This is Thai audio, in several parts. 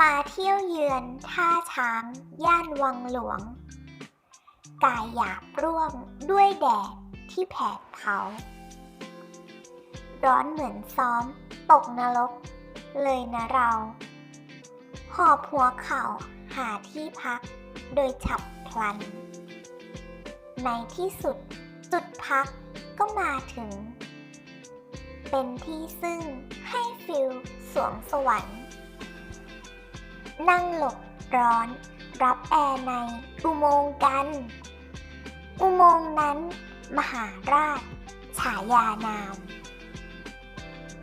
มาเที่ยวเยือนท่าช้าง ย่านวังหลวง กายหยาบร่วงด้วยแดดที่แผดเผา ร้อนเหมือนซ้อม ตกนรก เลยนะเรา หอบหัวเข่าหาที่พักโดยฉับพลัน ในที่สุดจุดพักก็มาถึง เป็นที่ซึ่งให้ฟิลสวงสวรรค์ นั่งหลบร้อน รับแอร์ในอุโมงค์กัน อุโมงค์นั้น มหาราช ฉายานาม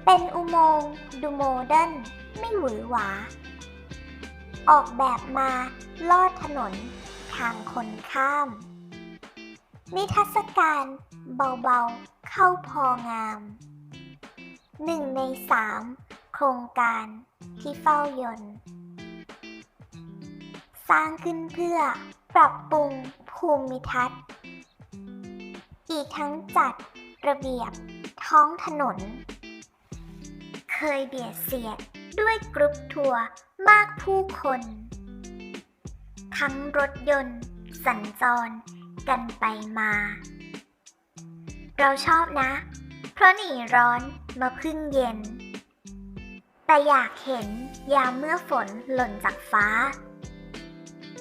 เป็นอุโมงค์ดูโมเดิร์นไม่หวือหวา ออกแบบมาลอดถนนทางคนข้าม นิทรรศการเบาๆเข้าพองามหนึ่งในสามโครงการที่เฝ้ายนต์ สร้างขึ้นเพื่อปรับปรุงภูมิทัศน์ อีกทั้งจัดระเบียบท้องถนน เคยเบียดเสียดด้วยกรุ๊ปทัวร์มากผู้คน ทั้งรถยนต์สัญจรกันไปมา เราชอบนะ เพราะหนีร้อนมาพึ่งเย็น แต่อยากเห็นยามเมื่อฝนหล่นจากฟ้า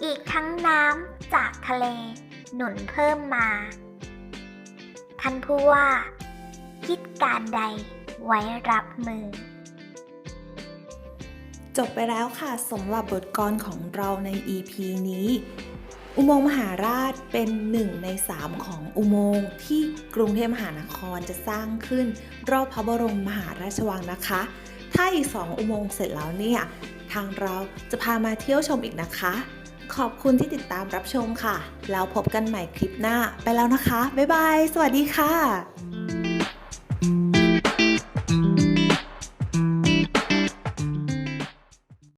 อีกทั้งน้ำจากทะเล หนุนเพิ่มมา ท่านผู้ว่า คิดการใดไว้รับมือ จบไปแล้วค่ะสำหรับบทกลอนของเราใน EP นี้ อุโมงค์มหาราชเป็นหนึ่งในสามของอุโมงค์ที่กรุงเทพมหานครจะสร้างขึ้น รอบพระบรมมหาราชวังนะคะ ถ้าอีกสองอุโมงค์เสร็จแล้วเนี่ยทางเราจะพามาเที่ยวชมอีกนะคะ ขอบคุณที่ติดตามรับชมค่ะ แล้วพบกันใหม่คลิปหน้าไปแล้วนะคะ บ๊ายบาย สวัสดีค่ะ